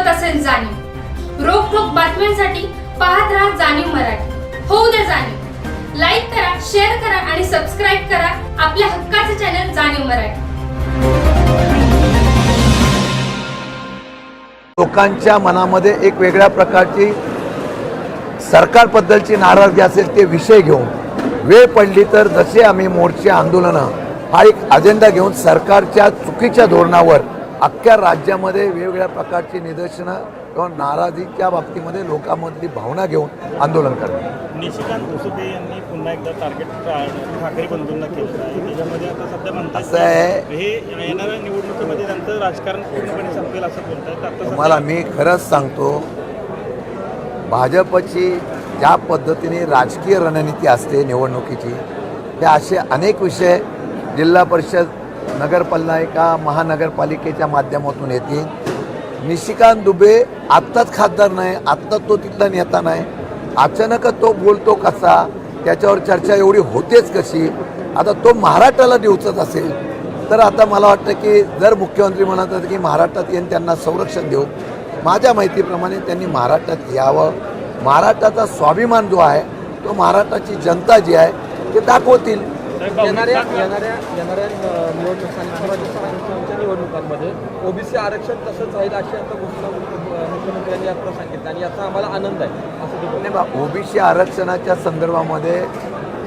सोबत असेल जाणीव. रोखोक बातम्यांसाठी पाहत राहा जाणीव मराठी. होऊ द्या जाणीव. लाईक करा शेअर करा आणि सबस्क्राईब करा आपल्या हक्काचे चॅनल जाणीव मराठी. लोकांच्या मनामध्ये एक वेगळ्या प्रकारची सरकारबद्दलची नाराजगी असेल ते विषय घेऊन वेळ पडली तर जसे आम्ही मोर्चे आंदोलनं हा एक अजेंडा घेऊन सरकारच्या चुकीच्या धोरणावर अख्ख्या राज्यामध्ये वेगवेगळ्या प्रकारची निदर्शनं किंवा नाराजीच्या बाबतीमध्ये लोकांमधली भावना घेऊन आंदोलन करणार निशिकांत यांनी पुन्हा एकदा टार्गेट ठाकरे बंधूंना केलं आहे. त्याच्यामध्ये आता सध्या म्हणतात असं आहे. हे येणाऱ्या निवडणुकीमध्ये त्यांचं राजकारण पूर्णपणे संपेल असं बोलतात. आता तुम्हाला मी खरंच सांगतो भाजपची ज्या पद्धतीने राजकीय रणनीती असते निवडणुकीची ते असे अनेक विषय जिल्हा परिषद नगरपालिका महानगरपालिकेच्या माध्यमातून येतील निशिकांत दुबे आत्ताच खासदार नाही आत्ताच तो तिथला नेता नाही. अचानकच तो बोलतो कसा त्याच्यावर चर्चा एवढी होतेच कशी? आता तो महाराष्ट्राला देऊचत असेल. तर आता मला वाटतं की जर मुख्यमंत्री म्हणत होते की महाराष्ट्रात येऊन त्यांना संरक्षण देऊ. माझ्या माहितीप्रमाणे त्यांनी महाराष्ट्रात यावं. महाराष्ट्राचा स्वाभिमान जो आहे तो महाराष्ट्राची जनता जी आहे ते दाखवतील. येणाऱ्या येणाऱ्या येणाऱ्या अ, निवडणुकांच्या राज्यसभाच्या निवडणुकांमध्ये ओबीसी आरक्षण तसंच राहील अशी आता घोषणा मुख्य- मुख्यमंत्र्यांनी आता सांगितलं आणि याचा आम्हाला आनंद आहे असं. नाही बा ओबीसी आरक्षणाच्या संदर्भामध्ये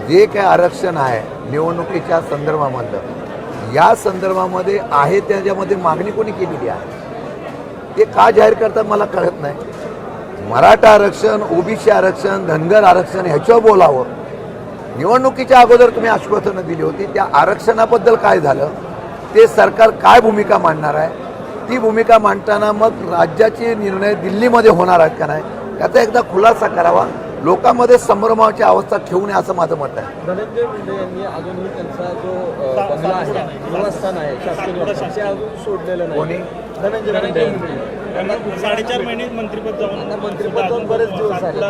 जे काय आरक्षण आहे निवडणुकीच्या संदर्भामधलं या संदर्भामध्ये आहे त्याच्यामध्ये मागणी कोणी केलेली आहे? ते का जाहीर करतात मला कळत नाही. मराठा आरक्षण ओबीसी आरक्षण धनगर आरक्षण ह्याच्यावर बोलावं. निवडणुकीच्या अगोदर तुम्ही आश्वासनं दिली होती त्या आरक्षणाबद्दल काय झालं ते सरकार काय भूमिका मांडणार आहे ती भूमिका मांडताना मग राज्याचे निर्णय दिल्लीमध्ये होणार आहेत का नाही याचा एकदा खुलासा करावा लोकांमध्ये संभ्रमाची अवस्था ठेवू नये असं माझं मत आहे. धनंजय मुंडे यांनी अजूनही त्यांचा जो बंगला आहे निवासस्थान शासकीय सोडलेलं? नाही. धनंजय मुंडे. साडेचार महिने मंत्रिपद जाऊन आता मंत्रिपद जाऊन बरेच दिवस झाले.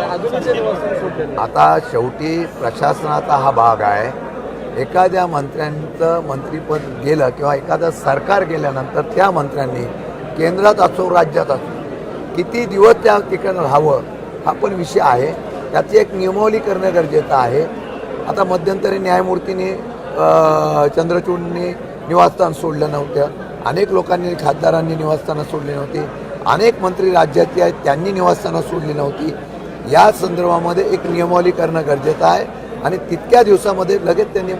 शेवटी प्रशासनाचा हा भाग आहे. एखाद्या मंत्र्यांचं मंत्रिपद गेलं किंवा एखादं सरकार गेल्यानंतर त्या मंत्र्यांनी केंद्रात असो राज्यात असो किती दिवस त्या ठिकाणी राहावं हा पण विषय आहे. त्याची एक नियमावली करणं गरजेचं आहे. आता मध्यंतरी न्यायमूर्तींनी चंद्रचूडनी निवासस्थान सोडलं नव्हतं. अनेक लोकांनी खासदारांनी निवासस्थानं सोडली नव्हती. अनेक मंत्री राज्याचे आहेत त्यांनी निवासस्थानं सोडली नव्हती. या संदर्भामध्ये एक नियमावली करणं गरजेचं आहे आणि तितक्या दिवसामध्ये लगेच त्यांनी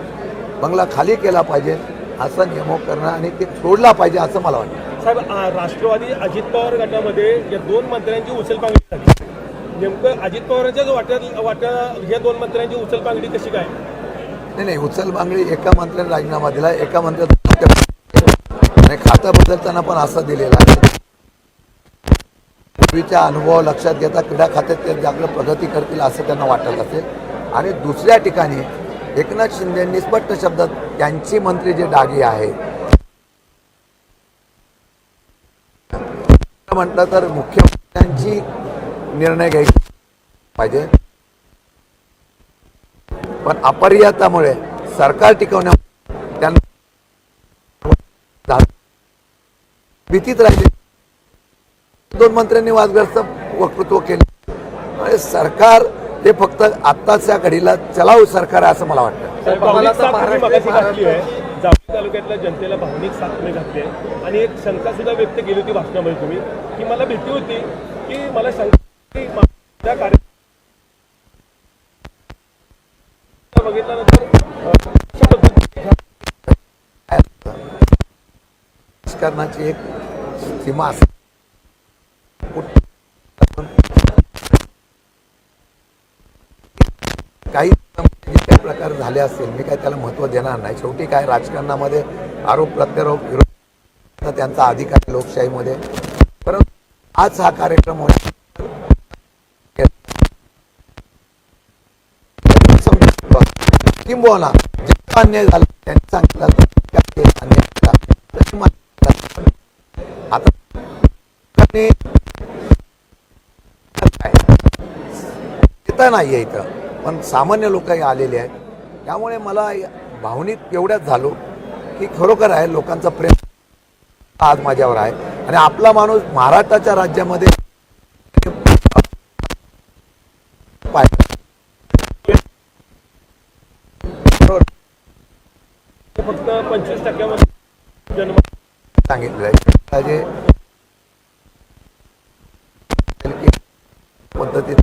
बंगला खाली केला पाहिजे असा नियम करणं आणि ते सोडला पाहिजे असं मला वाटतं. साहेब राष्ट्रवादी अजित पवार गटामध्ये या दोन मंत्र्यांची उचलपांगडी झाली. नेमकं अजित पवारांच्याच वाट्यात वाट्या या दोन मंत्र्यांची उचलपांगडी कशी काय? नाही नाही उचल बांगडी एका मंत्र्याने राजीनामा दिला एका मंत्र्याचा आणि खातं बदलताना पण असा दिलेला आहे. पूर्वीच्या अनुभव लक्षात घेता क्रीडा खात्यात ते चांगलं प्रगती करतील असं त्यांना वाटत असेल. आणि दुसऱ्या ठिकाणी एकनाथ शिंदेंनी स्पष्ट शब्दात त्यांची मंत्री जे डागी आहेत म्हटलं तर मुख्यमंत्र्यांची निर्णय घ्यायची पाहिजे. पण अपरियातामुळे सरकार टिकवण्या त्यांना भीतीत राहिले. दोन मंत्र्यांनी वादग्रस्त वक्तृत्व केले. आणि सरकार हे फक्त आत्ताच्या घडीला चलाऊ सरकार आहे असं मला वाटतं. जावळी तालुक्यातल्या जनतेला भावनिक साथ तुम्ही घातली आहे. आणि एक शंका सुद्धा व्यक्त केली होती भाषणामध्ये तुम्ही की मला भीती होती की मला शंका कार्य बघितल्यानंतर राजकारणाची एक सीमा असते प्रकार झाले असतील मी काय त्याला महत्त्व देणार नाही शेवटी काय राजकारणामध्ये आरोप प्रत्यारोप विरोध त्यांचा अधिकार लोकशाहीमध्ये परंतु आज हा कार्यक्रम होण्या किंबहुना जे अन्याय झाला त्यांनी सांगितलं अन्याय आता आणि नाही आहे इथं पण सामान्य लोकही आलेले आहेत त्यामुळे मला भावनिक एवढ्याच झालो की खरोखर आहे लोकांचं प्रेम आज माझ्यावर आहे आणि आपला माणूस महाराष्ट्राच्या राज्यामध्ये फक्त पंचवीस टक्क्यामध्ये जन्म सांगितलेलं आहे पद्धतीने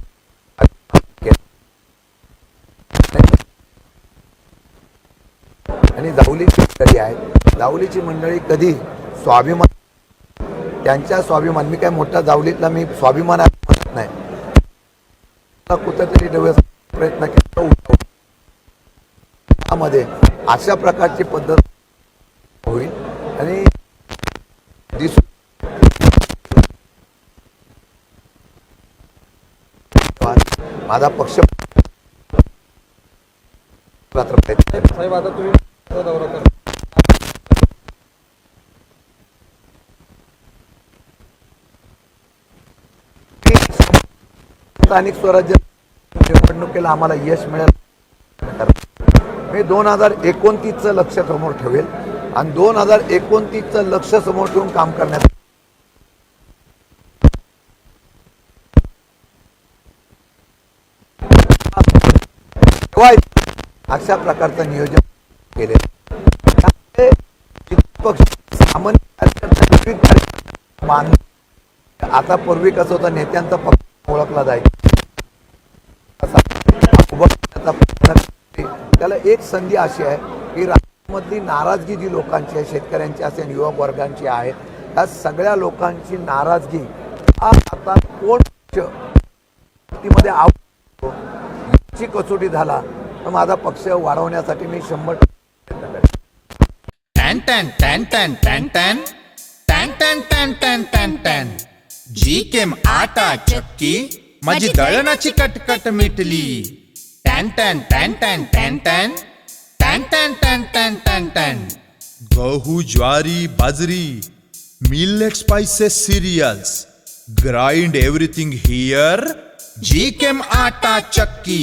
आणि जाऊलीची मंडळी आहेत जाऊलीची मंडळी कधी स्वाभिमान त्यांच्या स्वाभिमान मी काय मोठा जावलीतला मी स्वाभिमान म्हणत नाही. मला कुठेतरी प्रयत्न केला. त्यामध्ये अशा प्रकारची पद्धत होईल. आणि दिसू माझा पक्ष मात्र प्रयत्न आहे. साहेब आता तुम्ही दौरा करा. स्थानिक स्वराज्य निवडणुकीला आम्हाला यश मिळेल. मी दोन हजार एकोणतीसचं लक्ष समोर ठेवेल आणि दोन हजार एकोणतीसचं लक्ष समोर ठेवून काम करण्यात ठेवायचं अशा प्रकारचं नियोजन केले. त्यामुळे पक्ष सामान्य मान आता पूर्वी कसं होतं नेत्यांचा पक्ष ओळखला जायचा. त्याला एक संधी अशी आहे की राज्यामधली नाराजगी जी लोकांची आहे शेतकऱ्यांची असेल युवक वर्गांची आहे त्या सगळ्या लोकांची नाराजगी हा आता कोणमध्ये आवडतो याची कसोटी झाला. तर माझा पक्ष वाढवण्यासाठी मी शंभर टक्के प्रयत्न करेन टॅन टॅन टॅन टॅन टॅन टॅन टॅन टॅन टॅन टॅन टॅन टॅन जी केम आटा चक्की माझी दळणाची कटकट मिटली टॅन टॅन टॅन टॅन टॅन टॅन टॅन टॅन टॅन टॅन टॅन टॅन गहू ज्वारी बाजरी millet spices cereals grind everything here जी केम आटा चक्की